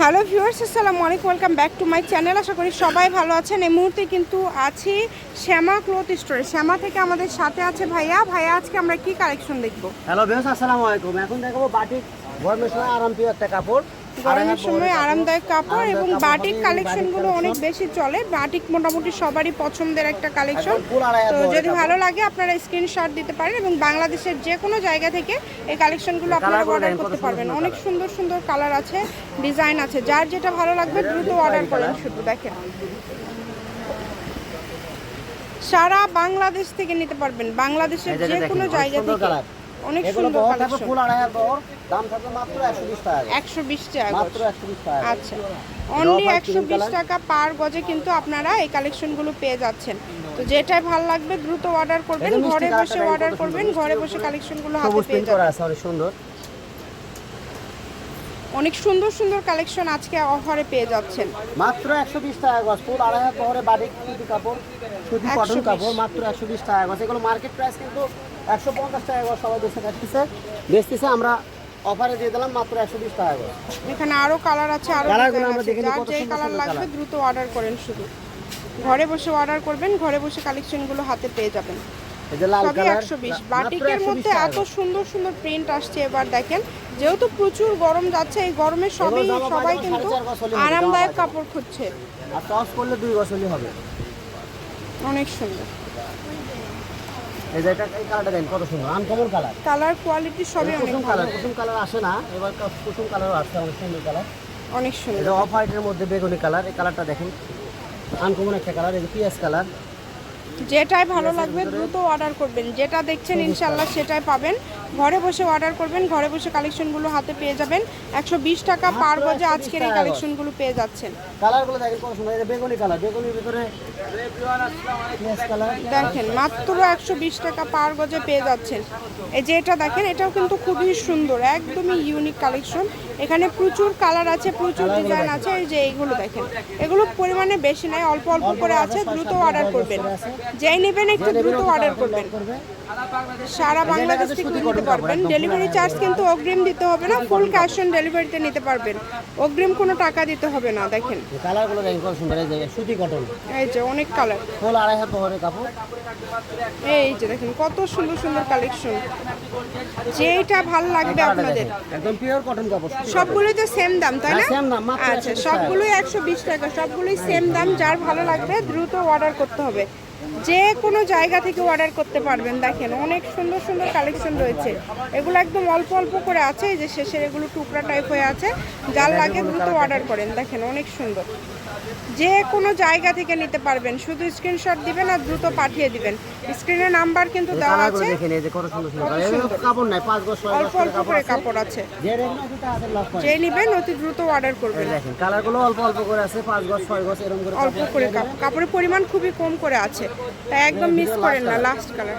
Hello viewers, আসসালামু আলাইকুম, welcome back to my channel. আশা করি সবাই ভালো আছেন। এই মুহূর্তে কিন্তু আছি শ্যামা ক্লথ স্টোরে। শ্যামা থেকে আমাদের সাথে আছে ভাইয়া। ভাইয়া, আজকে আমরা কি কালেকশন দেখব? হ্যালো ভিউয়ার্স, আসসালামু আলাইকুম। এখন দেখাবো বাটিক গরমের সময় একটা কাপড়। গরমের সময় আরামদায়ক কাপড় এবং বাটিক কালেকশনগুলো অনেক বেশি চলে। বাটিক মোটামুটি সবারই পছন্দের একটা কালেকশন। তো যদি ভালো লাগে আপনারা স্ক্রিনশট দিতে পারেন এবং বাংলাদেশের যে কোনো জায়গা থেকে এই কালেকশনগুলো আপনারা অর্ডার করতে পারবেন। অনেক সুন্দর সুন্দর কালার আছে ডিজাইন আছে। যার যেটা ভালো লাগবে দ্রুত অর্ডার করেন শুধু দেখেন। সারা বাংলাদেশ থেকে নিতে পারবেন। বাংলাদেশের যে কোনো জায়গা থেকে। অনেক সুন্দর কালেকশন ফুল আড়াই হাত বহর দাম থাকবে মাত্র একশো বিশ টাকা করে। একশো বিশ টাকা মাত্র একশো বিশ টাকা আচ্ছা। অনলি Offer একশো green বিশ color। টাকা পার গজে কিন্তু আপনারা এই কালেকশনগুলো পেয়ে যাচ্ছেন। তো যেটাই ভালো লাগবে দ্রুত অর্ডার করবেন ঘরে বসে অর্ডার করবেন ঘরে বসে কালেকশনগুলো হাতে পেয়ে যাবেন। সুন্দর। অনেক সুন্দর সুন্দর কালেকশন আজকে অফারে পেয়ে যাচ্ছেন। মাত্র একশো বিশ টাকা গজ ফুল আড়াই হাত বহরে বাটিক সুতি কাপড় সুতি কটন কাপড় মাত্র একশো বিশ টাকা গজ। এগুলো মার্কেট প্রাইস কিন্তু একশো পঞ্চাশ টাকা গজ সবাই বেছে কাটতেছে। বেচতেছে আমরা অফারে দিয়ে দিলাম মাত্র একশো বিশ টাকা গজ। এখানে আরও কালার আছে আরও কালারগুলো আমরা আছে। দেখে নিই যার কত কালার লাগবে দ্রুত অর্ডার করেন শুধু। ঘরে বসে অর্ডার করবেন ঘরে বসে কালেকশনগুলো হাতে পেয়ে যাবেন। এই যে লাল কালার একশো বিশ। মাত্র বাটিকের মধ্যে এত সুন্দর সুন্দর প্রিন্ট আসছে এবার দেখেন। যেহেতু প্রচুর গরম যাচ্ছে এই গরমে সবই সবাই কিন্তু সাড়ে চার গজ হলে হবে, আরামদায়ক কাপড় খুঁজছে। আর টস করলে দুই বছরই হবে। অনেক সুন্দর। এই যে এটা এই কালারটা দেন কত সুন্দর। Uncommon colour. কালার কোয়ালিটি সবই অনেক কুসুম কালার কুসুম কালার আসে না এবার কুসুম কালারও আসছে অনেক সুন্দর কালার। অনেক সুন্দর। এটা অফ হোয়াইটের মধ্যে বেগুনি কালার এই কালারটা দেখেন। আনকমন একটা কালার এই যে কালার। যেটাই ভালো লাগবে দ্রুত অর্ডার করবেন। যেটা দেখছেন ইনশাল্লাহ সেটাই পাবেন। ঘরে বসে অর্ডার করবেন ঘরে বসে কালেকশনগুলো হাতে পেয়ে যাবেন। একশো বিশ টাকা পার গজে আজকের এই। কালেকশনগুলো পেয়ে যাচ্ছেন। কালারগুলো দেখেন কত সুন্দর এই বেগুনি কালার বেগুনির ভিতরে দেখেন মাত্র একশো বিশ টাকা পার গজে পেয়ে যাচ্ছেন। এই যে এটা দেখেন এটাও কিন্তু খুবই সুন্দর একদমই ইউনিক কালেকশন এখানে প্রচুর কালার আছে প্রচুর ডিজাইন আছে এই যে এইগুলো দেখেন। এগুলো পরিমাণে বেশি নাই অল্প অল্প করে আছে দ্রুত অর্ডার করবেন। যেই নেবেন একটু দ্রুত অর্ডার করবেন। করবে সারা বাংলাদেশ থেকে নিতে পারবেন। ডেলিভারি চার্জ কিন্তু অগ্রিম দিতে হবে না ফুল ক্যাশ অন ডেলিভারিতে নিতে পারবেন। অগ্রিম কোনো টাকা দিতে হবে না দেখেন। কালারগুলো দেখেন কত সুন্দর। এই যে সুতি কটন। এই যে অনেক কালার। ফুল আড়াই হাত বহরের কাপড়। এই যে দেখেন কত সুন্দর সুন্দর কালেকশন যেটা ভালো লাগবে আপনাদের। একদম পিওর কটন কাপড় সবগুলোই তো সেম দাম তাই না? হ্যাঁ, same দাম, আচ্ছা সবগুলোই একশো বিশ টাকা সবগুলোই সেম দাম যার ভালো লাগবে দ্রুত অর্ডার করতে হবে। যে কোনো জায়গা থেকে অর্ডার করতে পারবেন, দেখেন অনেক সুন্দর সুন্দর কালেকশন রয়েছে। এগুলো একদম অল্প অল্প করে আছে যে শেষের এগুলো টুকরা টাইপ হয়ে আছে। যার লাগে দ্রুত অর্ডার করেন, দেখেন অনেক সুন্দর। যে কোনো জায়গা থেকে নিতে পারবেন। শুধু স্ক্রিনশট দিবেন আর দ্রুত পাঠিয়ে দিবেন। স্ক্রিনে নাম্বার কিন্তু দেওয়া আছে। দেখেন এই যে কত সুন্দর সুন্দর কাপড় নাই পাঁচ অল্প অল্প কাপড় করে আছে। কাপড় আছে। যে নিবেন অতি দ্রুত অর্ডার করবেন। দেখেন কালারগুলো অল্প অল্প করে আছে পাঁচ গজ ছয় গজ এরকম করে অল্প করে কাপড়ের পরিমাণ খুবই কম করে আছে। তাই একদম মিস করেন না লাস্ট কালার